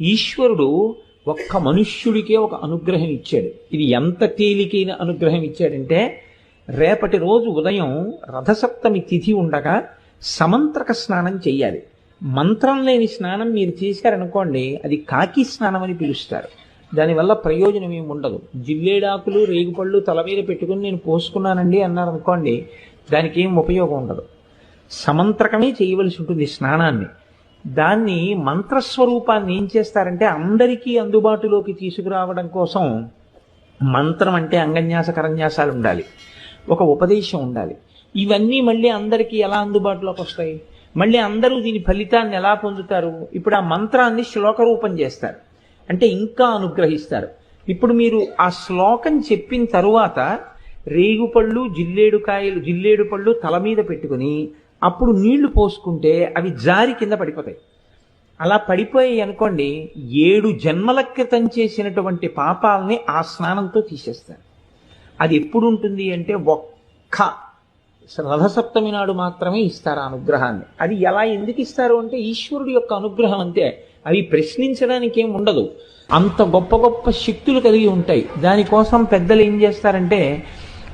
ఈశ్వరుడు ఒక్క మనుష్యుడికే ఒక అనుగ్రహం ఇచ్చాడు. ఇది ఎంత తేలికైన అనుగ్రహం ఇచ్చాడంటే రేపటి రోజు ఉదయం రథసప్తమి తిథి ఉండగా సమంత్రక స్నానం చేయాలి మంత్రం లేని స్నానం మీరు చేశారనుకోండి అది కాకి స్నానం అని పిలుస్తారు. దానివల్ల ప్రయోజనం ఏమి ఉండదు. జిల్లేడాకులు రేగుపళ్ళు తల మీద పెట్టుకుని నేను పోసుకున్నానండి అన్నారు అనుకోండి దానికి ఏం ఉపయోగం ఉండదు. సమంత్రకమే చేయవలసి ఉంటుంది స్నానాన్ని. దాన్ని మంత్రస్వరూపాన్ని ఏం చేస్తారంటే అందరికీ అందుబాటులోకి తీసుకురావడం కోసం మంత్రం అంటే అంగన్యాస కరన్యాసాలు ఉండాలి. ఒక ఉపదేశం ఉండాలి. ఇవన్నీ మళ్ళీ అందరికీ ఎలా అందుబాటులోకి వస్తాయి? మళ్ళీ అందరూ దీని ఫలితాన్ని ఎలా పొందుతారు? ఇప్పుడు ఆ మంత్రాన్ని శ్లోక రూపం చేస్తారు. అంటే ఇంకా అనుగ్రహిస్తారు. ఇప్పుడు మీరు ఆ శ్లోకం చెప్పిన తరువాత రేగుపళ్ళు జిల్లేడు కాయలు జిల్లేడు పళ్ళు తల మీద పెట్టుకుని అప్పుడు నీళ్ళు పోసుకుంటే అవి జారి కింద పడిపోతాయి. అలా పడిపోయాయి అనుకోండి ఏడు జన్మల క్రితం చేసినటువంటి పాపాలని ఆ స్నానంతో తీసేస్తారు. అది ఎప్పుడు ఉంటుంది అంటే ఒక్క రథసప్తమి నాడు మాత్రమే ఇస్తారు ఆ అనుగ్రహాన్ని. అది ఎలా ఎందుకు ఇస్తారు అంటే ఈశ్వరుడి యొక్క అనుగ్రహం అంతే. అవి ప్రశ్నించడానికి ఏం ఉండదు. అంత గొప్ప గొప్ప శక్తులు కలిగి ఉంటాయి. దానికోసం పెద్దలు ఏం చేస్తారంటే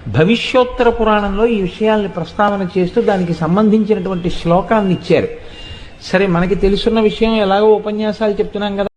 భవిష్యోత్తర పురాణంలో ఈ విషయాల్ని ప్రస్తావన చేస్తూ దానికి సంబంధించినటువంటి శ్లోకాన్ని ఇచ్చారు. సరే మనకి తెలుసున్న విషయం ఎలాగో ఉపన్యాసాలు చెప్తున్నాం కదా.